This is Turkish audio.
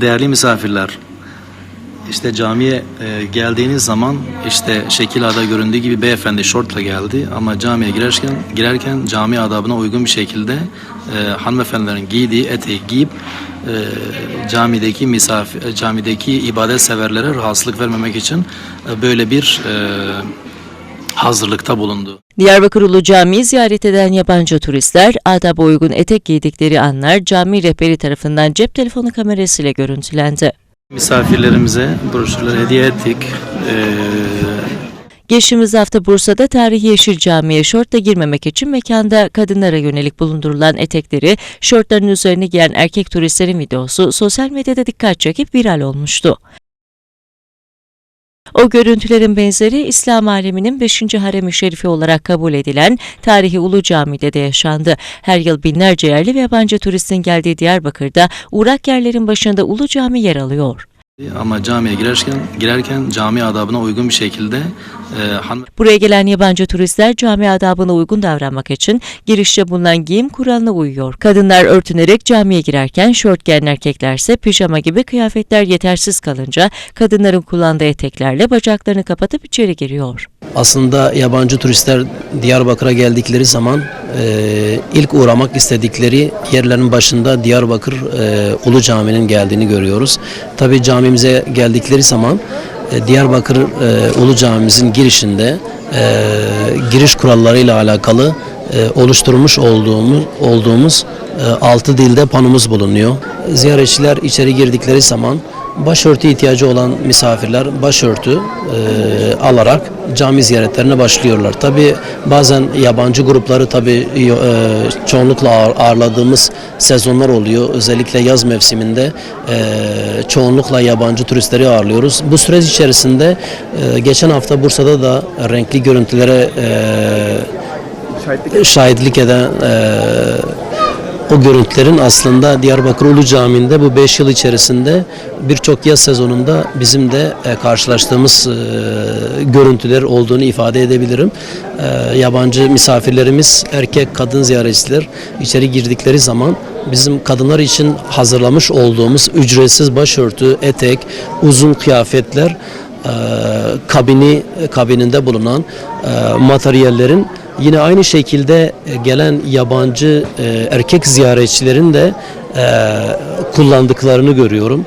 Değerli misafirler, işte camiye e, geldiğiniz zaman işte şekil ada göründüğü gibi beyefendi şortla geldi ama camiye girerken girerken cami adabına uygun bir şekilde e, hanımefendilerin giydiği eteği giyip e, camideki misafir camideki ibadet severlere rahatsızlık vermemek için e, böyle bir e, hazırlıkta bulundu. Diyarbakır Ulu Camii'yi ziyaret eden yabancı turistler adaba uygun etek giydikleri anlar cami rehberi tarafından cep telefonu kamerasıyla görüntülendi. Misafirlerimize broşürler hediye ettik. E, Geçtiğimiz hafta Bursa'da Tarihi Yeşil Camii'ye şortla girmemek için mekanda kadınlara yönelik bulundurulan etekleri şortların üzerine giyen erkek turistlerin videosu sosyal medyada dikkat çekip viral olmuştu. O görüntülerin benzeri İslam aleminin 5. harem-i şerifi olarak kabul edilen tarihi Ulu Cami'de de yaşandı. Her yıl binlerce yerli ve yabancı turistin geldiği Diyarbakır'da uğrak yerlerin başında Ulu Cami yer alıyor. Ama camiye girerken girerken cami adabına uygun bir şekilde e, hanım Buraya gelen yabancı turistler cami adabına uygun davranmak için girişte bulunan giyim kuralına uyuyor. Kadınlar örtünerek camiye girerken şort giyen erkeklerse pijama gibi kıyafetler yetersiz kalınca kadınların kullandığı eteklerle bacaklarını kapatıp içeri giriyor. Aslında yabancı turistler Diyarbakır'a geldikleri zaman e, ilk uğramak istedikleri yerlerin başında Diyarbakır e, Ulu Cami'nin geldiğini görüyoruz. Tabi camimize geldikleri zaman e, Diyarbakır e, Ulu Camimizin girişinde e, giriş kurallarıyla alakalı e, oluşturmuş olduğumuz olduğumuz e, altı dilde panomuz bulunuyor. Ziyaretçiler içeri girdikleri zaman başörtü ihtiyacı olan misafirler başörtü e, alarak cami ziyaretlerine başlıyorlar. Tabi bazen yabancı grupları tabi e, çoğunlukla ağır- ağırladığımız sezonlar oluyor. Özellikle yaz mevsiminde e, çoğunlukla yabancı turistleri ağırlıyoruz. Bu süreç içerisinde e, geçen hafta Bursa'da da renkli görüntülere e, şahitlik eden e, o görüntülerin aslında Diyarbakır Ulu Camii'nde bu 5 yıl içerisinde birçok yaz sezonunda bizim de e, karşılaştığımız e, görüntüler olduğunu ifade edebilirim. E, yabancı misafirlerimiz, erkek kadın ziyaretçiler içeri girdikleri zaman bizim kadınlar için hazırlamış olduğumuz ücretsiz başörtü, etek, uzun kıyafetler, kabini kabininde bulunan materyallerin yine aynı şekilde e, gelen yabancı e, erkek ziyaretçilerin de e, kullandıklarını görüyorum.